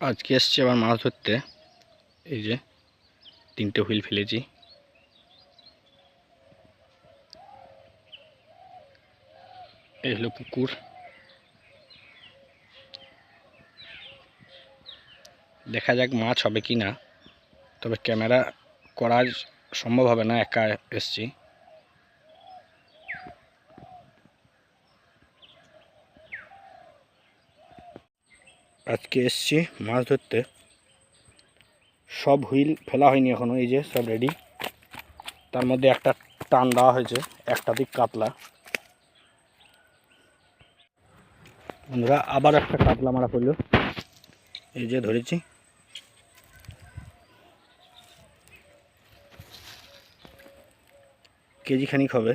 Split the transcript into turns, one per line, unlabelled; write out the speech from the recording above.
আজকে এসছি আবার মাছ ধরতে। এই যে, তিনটে হুইল ফেলেছি। এই হলো পুকুর। দেখা যাক মাছ হবে কি না তবে ক্যামেরা করা সম্ভব হবে না, একা এসছি। আজকে এসছি মাছ ধরতে। সব হুইল ফেলা হয়নি এখনও, এই যে সব রেডি তার মধ্যে একটা টান দেওয়া হয়েছে, একটা দিক কাতলা। বন্ধুরা, আবার একটা কাতলা মারা পড়ল। এই যে ধরেছি। কেজি খানিক হবে।